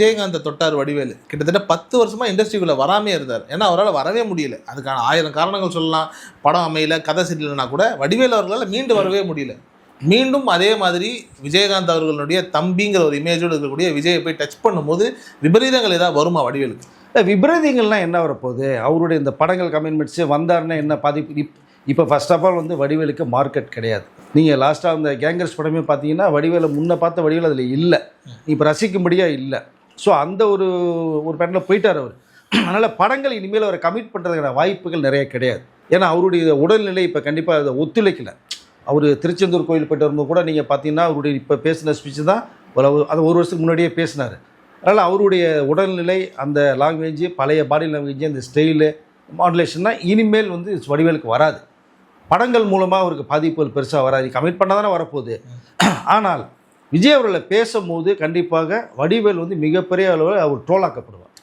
விஜயகாந்தை தொட்டார் வடிவேலு. கிட்டத்தட்ட பத்து வருஷமா இண்டஸ்ட்ரிக்குள்ள வராமே இருந்தார். ஏன்னா அவரால் வரவே முடியல. அதுக்கான ஆயிரம் காரணங்கள் சொல்லலாம். படம் அமையல கதை சரியில்லைனா கூட வடிவேலு அவர்களால் மீண்டு வரவே முடியல. மீண்டும் அதே மாதிரி விஜயகாந்த் அவர்களுடைய தம்பிங்கிற ஒரு இமேஜோடு இருக்கக்கூடிய விஜயை போய் டச் பண்ணும்போது விபரீதங்கள் ஏதாவது வருமா வடிவேலுக்கு? இல்ல, விபரீதங்கள்லாம் என்ன வரப்போகுது? அவருடைய இந்த படங்கள் கமிட்மெண்ட்ஸு வந்தாருன்னா என்ன பாதிப்பு? இப் இப்போ ஃபர்ஸ்ட் ஆஃப் ஆல் வந்து வடிவேலுக்கு மார்க்கெட் கிடையாது. நீங்கள் லாஸ்ட்டாக அந்த கேங்கர்ஸ் படமே பார்த்தீங்கன்னா வடிவேலை முன்ன பார்த்த வடிவேல் அதில் இல்லை. இப்போ ரசிக்கும்படியாக இல்லை. ஸோ அந்த ஒரு ஒரு பேட்டில் போயிட்டார் அவர். அதனால் படங்கள் இனிமேல் அவரை கமிட் பண்ணுறதுக்கான வாய்ப்புகள் நிறைய கிடையாது. ஏன்னா அவருடைய உடல்நிலை இப்போ கண்டிப்பாக அதை ஒத்துழைக்கல. அவர் திருச்செந்தூர் கோயில் போயிட்டு வரும்போது கூட நீங்கள் பார்த்தீங்கன்னா அவருடைய இப்போ பேசின ஸ்பீச் தான் ஒரு- அது ஒரு வருஷத்துக்கு முன்னாடியே பேசினார். அதனால் அவருடைய உடல்நிலை அந்த லாங்குவேஜ் பழைய பாடி லாங்குவேஜ் அந்த ஸ்டைலு மாடுலேஷன்னா இனிமேல் வந்து வடிவேலுக்கு வராது. படங்கள் மூலமாக அவருக்கு பாதிப்புகள் பெருசாக வராது. கமிட் பண்ண தானே வரப்போகுது. ஆனால் விஜய் அவர்களை பேசும்போது கண்டிப்பாக வடிவேல் வந்து மிகப்பெரிய அளவில் அவர் ட்ரோலாக்கப்படுவார்